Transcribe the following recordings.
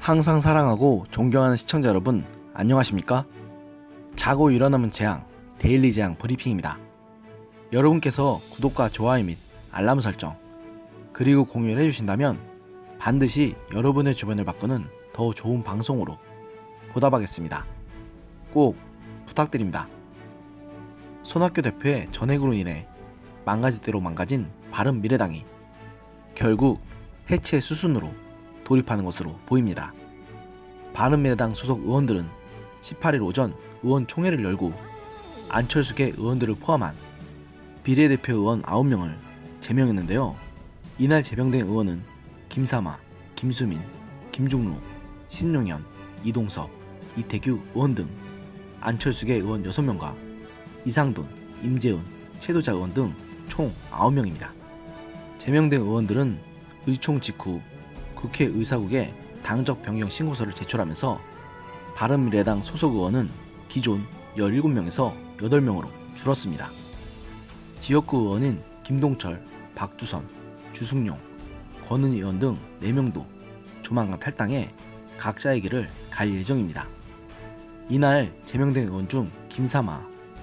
항상 사랑하고 존경하는 시청자 여러분, 안녕하십니까? 자고 일어나면 재앙, 데일리 재앙 브리핑입니다. 여러분께서 구독과 좋아요 및 알람 설정, 그리고 공유를 해주신다면 반드시 여러분의 주변을 바꾸는 더 좋은 방송으로 보답하겠습니다. 꼭 부탁드립니다. 손학규 대표의 전액으로 인해 망가질 대로 망가진 바른 미래당이 결국 해체 수순으로 돌입하는 것으로 보입니다. 바른미래당 소속 의원들은 18일 오전 의원총회를 열고 안철수계 의원들을 포함한 비례대표 의원 9명을 제명했는데요. 이날 제명된 의원은 김사마, 김수민, 김종로, 신용현, 이동섭, 이태규 의원 등 안철수계 의원 6명과 이상돈, 임재훈, 최도자 의원 등 총 9명입니다. 제명된 의원들은 의총 직후 국회 의사국에 당적 변경 신고서를 제출하면서 바른미래당 소속 의원은 기존 17명에서 8명으로 줄었습니다. 지역구 의원인 김동철, 박주선, 주승용, 권은희 의원 등 4명도 조만간 탈당해 각자의 길을 갈 예정입니다. 이날 제명된 의원 중 김사마,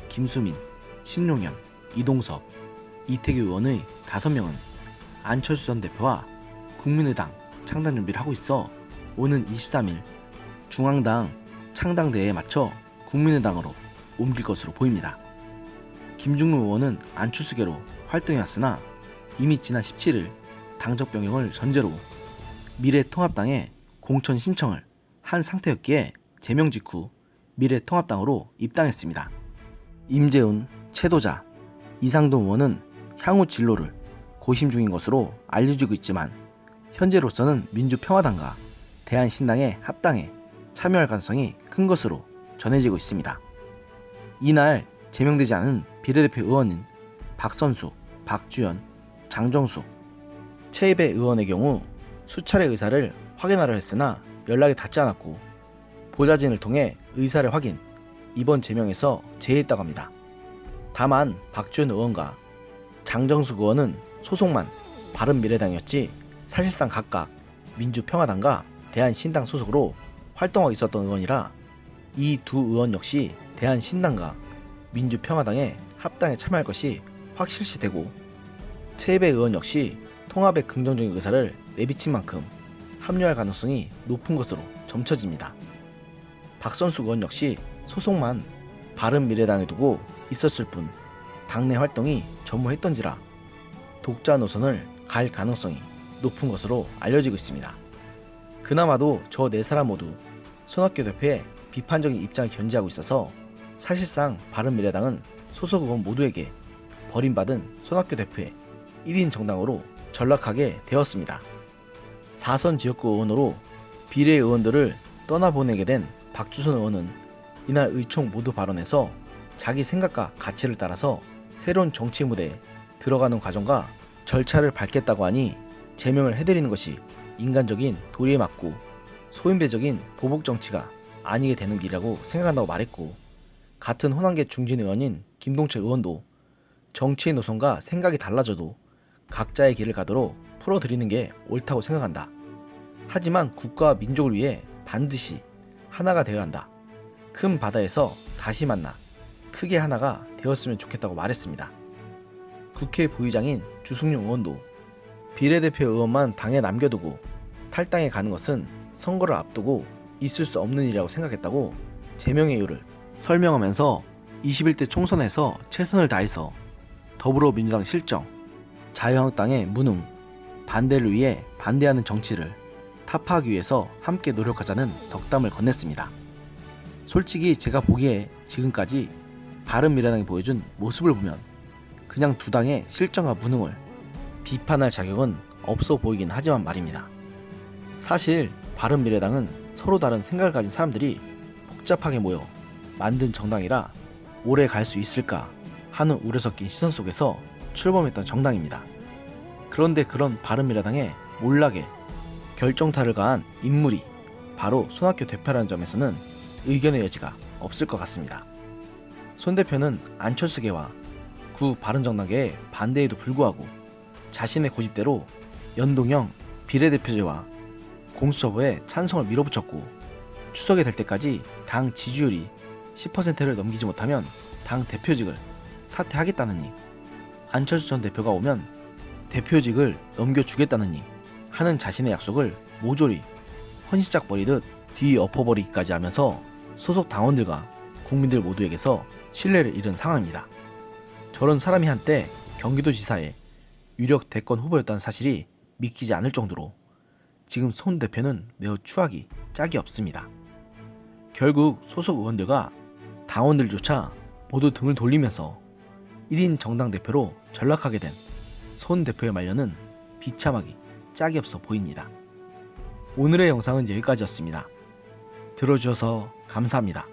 김수민, 신용현, 이동섭, 이태규 의원의 5명은 안철수 전 대표와 국민의당 창당 준비를 하고 있어 오는 23일 중앙당 창당대회에 맞춰 국민의당으로 옮길 것으로 보입니다. 김중로 의원은 안철수계로 활동해왔으나 이미 지난 17일 당적 변경을 전제로 미래통합당에 공천 신청을 한 상태였기에 제명 직후 미래통합당으로 입당했습니다. 임재훈, 최도자, 이상동 의원은 향후 진로를 고심 중인 것으로 알려지고 있지만 현재로서는 민주평화당과 대한신당의 합당에 참여할 가능성이 큰 것으로 전해지고 있습니다. 이날 제명되지 않은 비례대표 의원인 박선수, 박주연, 장정수, 최입배 의원의 경우 수차례 의사를 확인하려 했으나 연락이 닿지 않았고 보좌진을 통해 의사를 확인, 이번 제명에서 제외했다고 합니다. 다만 박주연 의원과 장정숙 의원은 소속만 바른미래당이었지 사실상 각각 민주평화당과 대한신당 소속으로 활동하고 있었던 의원이라 이 두 의원 역시 대한신당과 민주평화당의 합당에 참여할 것이 확실시 되고 최배 의원 역시 통합의 긍정적인 의사를 내비친 만큼 합류할 가능성이 높은 것으로 점쳐집니다. 박선수 의원 역시 소속만 바른미래당에 두고 있었을 뿐 당내 활동이 전무했던지라 독자 노선을 갈 가능성이 높은 것으로 알려지고 있습니다. 그나마도 저 네 사람 모두 손학규 대표의 비판적인 입장을 견지하고 있어서 사실상 바른미래당은 소속 의원 모두에게 버림받은 손학규 대표의 1인 정당으로 전락하게 되었습니다. 4선 지역구 의원으로 비례 의원들을 떠나보내게 된 박주선 의원은 이날 의총 모두 발언에서 자기 생각과 가치를 따라서 새로운 정치 무대에 들어가는 과정과 절차를 밟겠다고 하니 제명을 해드리는 것이 인간적인 도리에 맞고 소인배적인 보복 정치가 아니게 되는 길이라고 생각한다고 말했고 같은 호남계 중진 의원인 김동철 의원도 정치의 노선과 생각이 달라져도 각자의 길을 가도록 풀어드리는 게 옳다고 생각한다. 하지만 국가와 민족을 위해 반드시 하나가 되어야 한다. 큰 바다에서 다시 만나 크게 하나가 되었으면 좋겠다고 말했습니다. 국회 부의장인 주승용 의원도 비례대표 의원만 당에 남겨두고 탈당에 가는 것은 선거를 앞두고 있을 수 없는 일이라고 생각했다고 제명의 이유를 설명하면서 21대 총선에서 최선을 다해서 더불어민주당 실정, 자유한국당의 무능, 반대를 위해 반대하는 정치를 타파하기 위해서 함께 노력하자는 덕담을 건넸습니다. 솔직히 제가 보기에 지금까지 바른미래당이 보여준 모습을 보면 그냥 두 당의 실정과 무능을 비판할 자격은 없어 보이긴 하지만 말입니다. 사실 바른미래당은 서로 다른 생각을 가진 사람들이 복잡하게 모여 만든 정당이라 오래 갈 수 있을까 하는 우려 섞인 시선 속에서 출범했던 정당입니다. 그런데 그런 바른미래당에 몰락에 결정타를 가한 인물이 바로 손학규 대표라는 점에서는 의견의 여지가 없을 것 같습니다. 손 대표는 안철수계와 구 바른정당계의 반대에도 불구하고 자신의 고집대로 연동형 비례대표제와 공수처법에 찬성을 밀어붙였고 추석이 될 때까지 당 지지율이 10%를 넘기지 못하면 당 대표직을 사퇴하겠다느니 안철수 전 대표가 오면 대표직을 넘겨주겠다느니 하는 자신의 약속을 모조리 헌시짝 버리듯 뒤엎어버리기까지 하면서 소속 당원들과 국민들 모두에게서 신뢰를 잃은 상황입니다. 저런 사람이 한때 경기도지사의 유력 대권 후보였다는 사실이 믿기지 않을 정도로 지금 손 대표는 매우 추하기 짝이 없습니다. 결국 소속 의원들과 당원들조차 모두 등을 돌리면서 1인 정당 대표로 전락하게 된 손 대표의 말년은 비참하기 짝이 없어 보입니다. 오늘의 영상은 여기까지였습니다. 들어주셔서 감사합니다.